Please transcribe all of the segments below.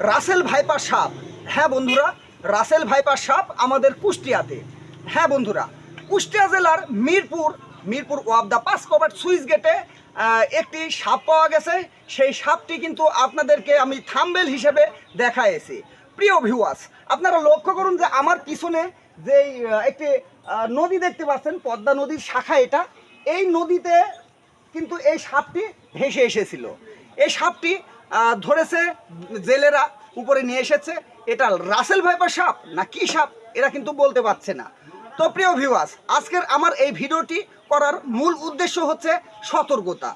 Russell viper সাপ। হ্যাঁ বন্ধুরা রাসেল ভাইপার সাপ আমাদের কুষ্টিয়াতে। হ্যাঁ বন্ধুরা কুষ্টিয়া জেলার মিরপুর মিরপুর ওয়াব দা পাস কভার সুইচ গেটে একটি সাপ পাওয়া গেছে। সেই সাপটি কিন্তু আপনাদেরকে আমি থাম্বেল হিসেবে দেখাইছি। প্রিয় ভিউয়ার্স আপনারা লক্ষ্য করুন যে আমার পিছনে আহ, একটি নদী দেখতে পাচ্ছেন পদ্মা নদীর শাখা এটা। এই নদীতে কিন্তু এই সাপটি ভেসে এসেছিল। এই সাপটি ধরেছে, জেলেরা উপরে নিয়ে এসেছে। এটা রাসেল ভাইপার সাপ না কি সাপ, এরা কিন্তু বলতে পারছে না। তো প্রিয় ভিউয়ার্স আজকের আমার এই ভিডিওটি করার মূল উদ্দেশ্য হচ্ছে সতর্কতা।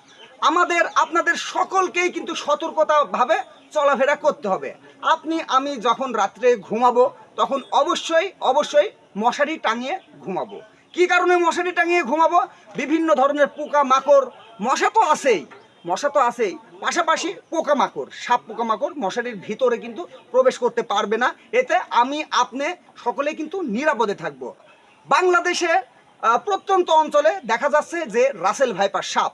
আমাদের, আপনাদের সকলকেই কিন্তু সতর্কতাভাবে চলাফেরা করতে হবে। আপনি, আমি যখন রাত্রে ঘুমাবো, তখন অবশ্যই অবশ্যই মশারি টাঙিয়ে ঘুমাবো। কি কারণে মশারি টাঙিয়ে ঘুমাবো? বিভিন্ন ধরনের পোকা মাকড় মশা তো আছেই। মশা তো আছেই। পাশাপাশি পোকামাকড়। সাপ পোকামাকড় মশারির ভিতরে কিন্তু প্রবেশ করতে পারবে না। এতে আমি আপনি সকলে কিন্তু নিরাপদে থাকব। বাংলাদেশে প্রত্যন্ত অঞ্চলে দেখা যাচ্ছে যে রাসেল ভাইপার সাপ।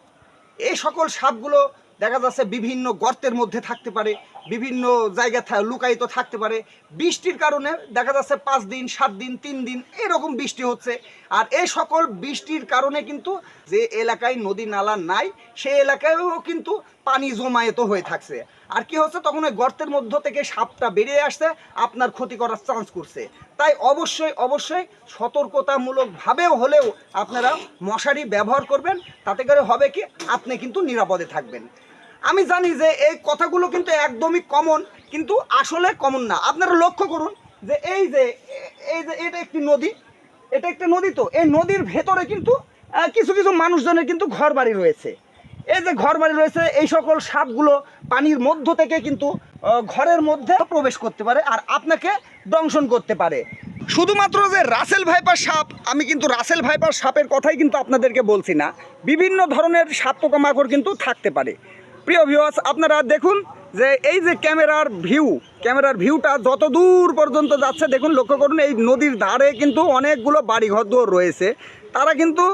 এই সকল সাপগুলো দেখা যাচ্ছে বিভিন্ন গর্তের মধ্যে থাকতে পারে, বিভিন্ন জায়গায় থা- লুকায়িত থাকতে পারে। বৃষ্টির কারণে দেখা যাচ্ছে পাঁচ দিন, সাত দিন, তিন দিন এরকম বৃষ্টি হচ্ছে। আর এই সকল বৃষ্টির কারণে কিন্তু যে এলাকায় নদী নালা নাই, সেই এলাকায়ও কিন্তু পানি জমায়েত হয়ে থাকছে। আর কি হচ্ছে? তখন ওই গর্তের মধ্য থেকে সাপটা বেরিয়ে আসছে, আপনার ক্ষতি করার চান্স করছে। তাই অবশ্যই অবশ্যই সতর্কতামূলকভাবেও হলেও আপনারা মশারি ব্যবহার করবেন। তাতে করে হবে কি? আপনি কিন্তু নিরাপদে থাকবেন। আমি জানি যে এই কথাগুলো কিন্তু একদমই কমন কিন্তু আসলে কমন না। আপনারা লক্ষ্য করুন যে এই যে এই যে এটা একটি নদী, এটা একটা নদী তো। এই নদীর ভেতরে কিন্তু কিছু কিছু মানুষজনের কিন্তু ঘর বাড়ি রয়েছে। এই যে ঘর বাড়ি রয়েছে, এই সকল সাপগুলো পানির মধ্য থেকে কিন্তু ঘরের মধ্যে প্রবেশ করতে পারে আর আপনাকে দংশন করতে পারে। শুধুমাত্র যে রাসেল ভাইপার সাপ, আমি কিন্তু রাসেল ভাইপার সাপের কথাই কিন্তু আপনাদেরকে বলছি না। বিভিন্ন ধরনের সাপ পোকামাকড় কিন্তু থাকতে পারে। প্রিয় ভিউয়ার্স আপনারা দেখুন যে এই যে ক্যামেরার ভিউ ক্যামেরার ভিউটা যত দূর পর্যন্ত যাচ্ছে, দেখুন লক্ষ্য করুন, এই নদীর ধারে কিন্তু অনেকগুলো বাড়িঘর দুয়ার রয়েছে। তারা কিন্তু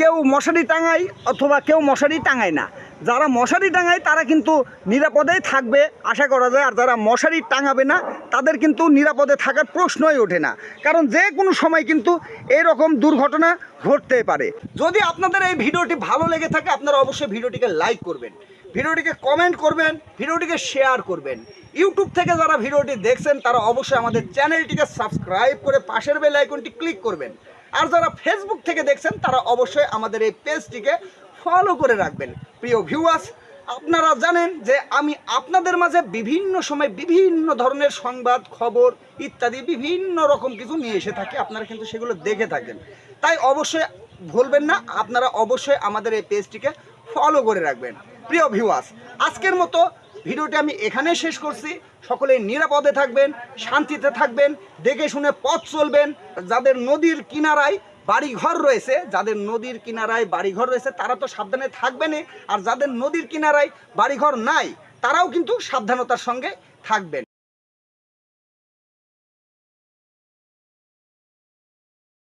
কেউ মশারি টাঙায় অথবা কেউ মশারি টাঙায় না। যারা মশারি টাঙায়, তারা কিন্তু নিরাপদেই থাকবে, আশা করা যায়। আর যারা মশারি টাঙাবে না, তাদের কিন্তু নিরাপদে থাকার প্রশ্নই ওঠে না। কারণ যে কোনো সময় কিন্তু এরকম দুর্ঘটনা ঘটতে পারে। যদি আপনাদের এই ভিডিওটি ভালো লেগে থাকে, আপনারা অবশ্যই ভিডিওটিকে লাইক করবেন, ভিডিওটিকে কমেন্ট করবেন, ভিডিওটিকে শেয়ার করবেন। ইউটিউব থেকে যারা ভিডিওটি দেখছেন, তারা অবশ্যই আমাদের চ্যানেলটিকে সাবস্ক্রাইব করে পাশের বেল আইকনটি ক্লিক করবেন। আর যারা ফেসবুক থেকে দেখছেন, তারা অবশ্যই আমাদের এই পেজটিকে ফলো করে রাখবেন। প্রিয় ভিউয়ার্স আপনারা জানেন যে আমি আপনাদের মাঝে বিভিন্ন সময় বিভিন্ন ধরনের সংবাদ, খবর ইত্যাদি বিভিন্ন রকম কিছু নিয়ে এসে থাকি। আপনারা কিন্তু সেগুলো দেখে থাকেন। তাই অবশ্যই ভুলবেন না, আপনারা অবশ্যই আমাদের এই পেজটিকে ফলো করে রাখবেন। প্রিয় ভিউয়ার্স আজকের মতো ভিডিওটি আমি এখানে শেষ করছি। সকলে নিরাপদে থাকবেন, শান্তিতে থাকবেন, দেখে শুনে পথ চলবেন। যাদের নদীর কিনারায় বাড়িঘর রয়েছে, যাদের নদীর কিনারায় বাড়িঘর রয়েছে, তারা তো সাবধানে থাকবেনই। আর যাদের নদীর কিনারায় বাড়িঘর নাই, তারাও কিন্তু সাবধানতার সঙ্গে থাকবেন।